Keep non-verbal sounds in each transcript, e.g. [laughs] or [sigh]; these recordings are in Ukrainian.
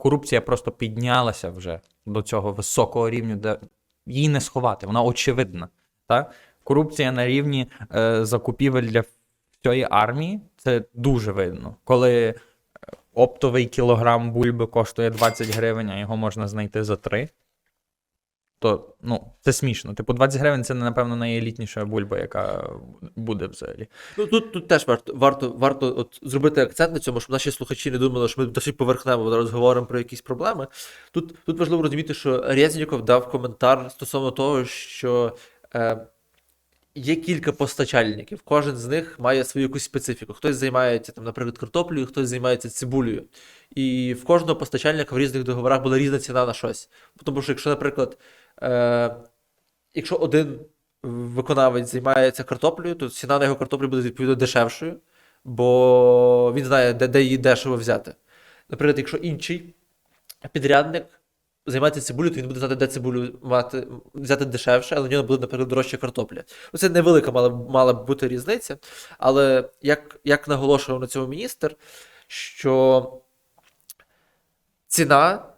корупція просто піднялася вже до цього високого рівня, де її не сховати, вона очевидна. Так? Корупція на рівні е, закупівель для всієї армії це дуже видно. Коли е, оптовий кілограм бульби коштує 20 гривень, а його можна знайти за 3. То ну, це смішно. Типу, 20 гривень це, напевно, найелітніша бульба, яка буде взагалі. Ну тут, тут теж варто варто, варто от зробити акцент на цьому, щоб наші слухачі не думали, що ми досить поверхнево зараз говоримо про якісь проблеми. Тут, тут важливо розуміти, що Резніков дав коментар стосовно того, що е, є кілька постачальників, кожен з них має свою якусь специфіку. Хтось займається там, наприклад, картоплею, хтось займається цибулею. І в кожного постачальника в різних договорах була різна ціна на щось. Тому що, якщо, наприклад, е, якщо один виконавець займається картоплею, то ціна на його картоплю буде відповідно дешевшою, бо він знає, де, де її дешево взяти. Наприклад, якщо інший підрядник займається цибулею, то він буде знати, де цибулю мати, взяти дешевше, але в нього буде, наприклад, дорожча картопля. Це невелика мала, мала б бути різниця. Але як, як наголошував на цьому міністр, що ціна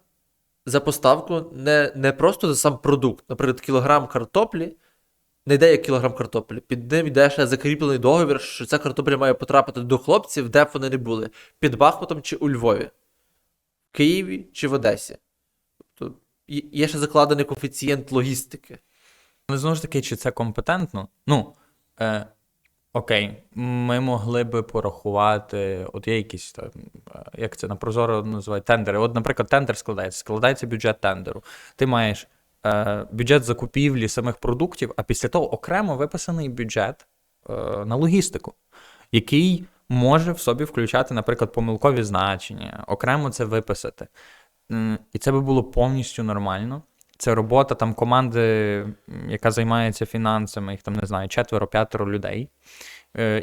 за поставку не, не просто за сам продукт, наприклад, кілограм картоплі. Не йде як кілограм картоплі. Під ним йде ще закріплений договір, що ця картопля має потрапити до хлопців, де б вони не були. Під Бахмутом чи у Львові, в Києві чи в Одесі. Тобто є- ще закладений коефіцієнт логістики. Але знову ж таки, чи це компетентно? Ну, е, окей, ми могли би порахувати, от є якісь там, е, як це на Прозоро називають, тендери. От, наприклад, тендер складається, складається бюджет тендеру. Ти маєш е, бюджет закупівлі самих продуктів, а після того окремо виписаний бюджет е, на логістику, який може в собі включати, наприклад, помилкові значення, окремо це виписати. М, І це би було повністю нормально. Це робота там команди, яка займається фінансами, їх там не знаю, четверо-п'ятеро людей, е,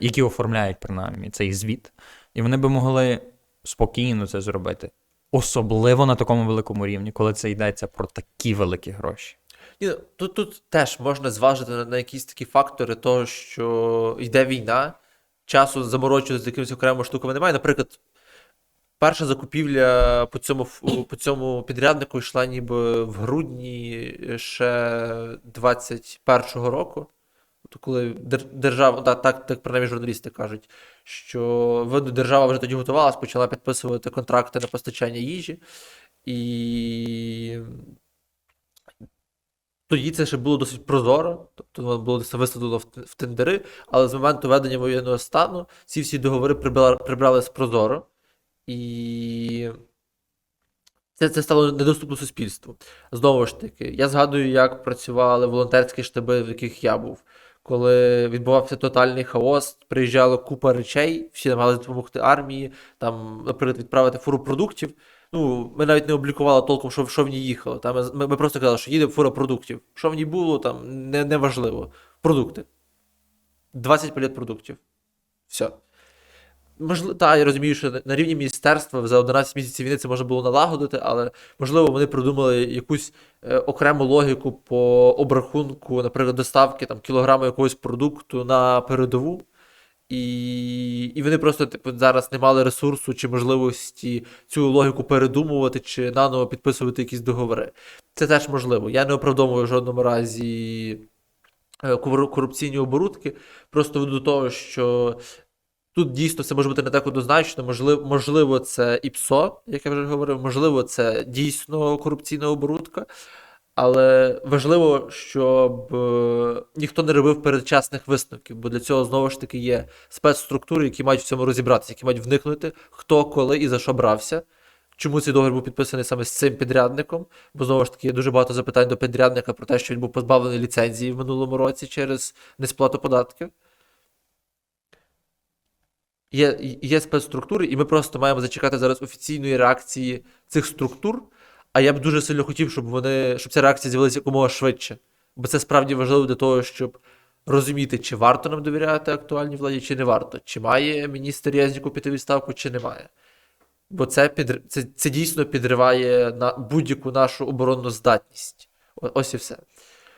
які оформляють принаймні цей звіт. І вони би могли спокійно це зробити. Особливо на такому великому рівні, коли це йдеться про такі великі гроші. Ні, ну, тут, тут теж можна зважити на якісь такі фактори того, що йде війна, часу заморочуватися з якимись окремими штуками немає. Наприклад, перша закупівля по цьому, по цьому підряднику йшла ніби в грудні ще 21-го року. То коли дер- держава, так, так, так принаймні журналісти кажуть, що держава вже тоді готувалась, почала підписувати контракти на постачання їжі. І тоді це ще було досить прозоро, тобто воно було десь виставлено в, тендери, але з моменту введення воєнного стану ці всі договори прибрали, прибрали з прозоро, і це, це стало недоступно суспільству. Знову ж таки, я згадую, як працювали волонтерські штаби, в яких я був. Коли відбувався тотальний хаос, приїжджала купа речей, всі намагалися допомогти армії, там, наприклад, відправити фуру продуктів. Ну, ми навіть не облікували толком, що, що в ній їхало. Там ми, ми, просто казали, що їде фура продуктів. Що в ній було, там не, не важливо. Продукти. 20 паліт продуктів. Все. Можливо, та, я розумію, що на- рівні міністерства за 11 місяців війни це можна було налагодити, але можливо вони придумали якусь е, окрему логіку по обрахунку, наприклад, доставки там, кілограму якогось продукту на передову. І, і вони просто типу, зараз не мали ресурсу чи можливості цю логіку передумувати чи наново підписувати якісь договори. Це теж можливо. Я не оправдовую в жодному разі е, корупційні оборудки. Просто до того, що тут дійсно це може бути не так однозначно. Можливо, можливо, це ІПСО, як я вже говорив, можливо, це дійсно корупційна оборудка. Але важливо, щоб е, ніхто не робив передчасних висновків, бо для цього знову ж таки є спецструктури, які мають в цьому розібратися, які мають вникнути, хто, коли і за що брався. Чому цей договір був підписаний саме з цим підрядником? Бо знову ж таки є дуже багато запитань до підрядника про те, що він був позбавлений ліцензії в минулому році через несплату податків. Є, є спецструктури, і ми просто маємо зачекати зараз офіційної реакції цих структур. А я б дуже сильно хотів, щоб вони, щоб ця реакція з'явилася якомога швидше. Бо це справді важливо для того, щоб розуміти, чи варто нам довіряти актуальній владі, чи не варто. Чи має міністр Резніков піти відставку, чи не має. Бо це, підр... це, це дійсно підриває на будь-яку нашу оборонну здатність. Ось і все.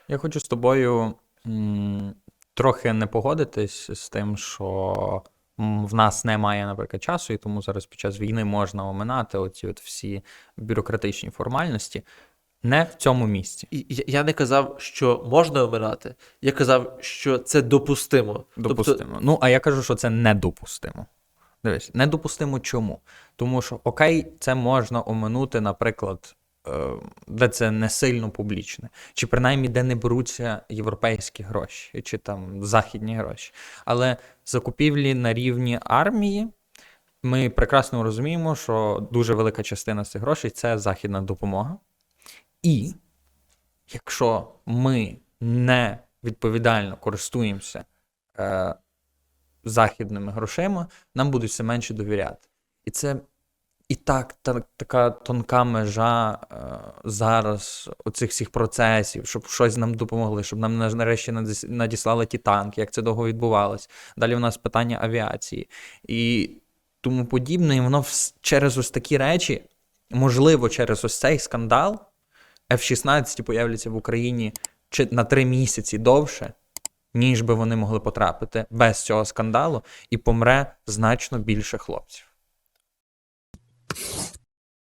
Я хочу з тобою м, трохи не погодитись з тим, що в нас немає, наприклад, часу, і тому зараз під час війни можна оминати оці от всі бюрократичні формальності. Не в цьому місці. І я- не казав, що можна оминати, я казав, що це допустимо. Допустимо. Тобто, Ну, а я кажу, що це недопустимо. Дивись, недопустимо чому? Тому що, окей, це можна оминути, наприклад, де це не сильно публічне, чи принаймні де не беруться європейські гроші, чи там західні гроші. Але закупівлі на рівні армії. Ми прекрасно розуміємо, що дуже велика частина цих грошей це західна допомога. І якщо ми не відповідально користуємося е, західними грошима, нам будуть все менше довіряти. І це і так, та, така тонка межа е, зараз оцих всіх процесів, щоб щось нам допомогли, щоб нам нарешті надіслали ті танки, як це довго відбувалось. Далі в нас питання авіації і тому подібне. І воно через ось такі речі, можливо, через ось цей скандал, F-16 появляться в Україні чи на три місяці довше, ніж би вони могли потрапити без цього скандалу, і помре значно більше хлопців. you [laughs]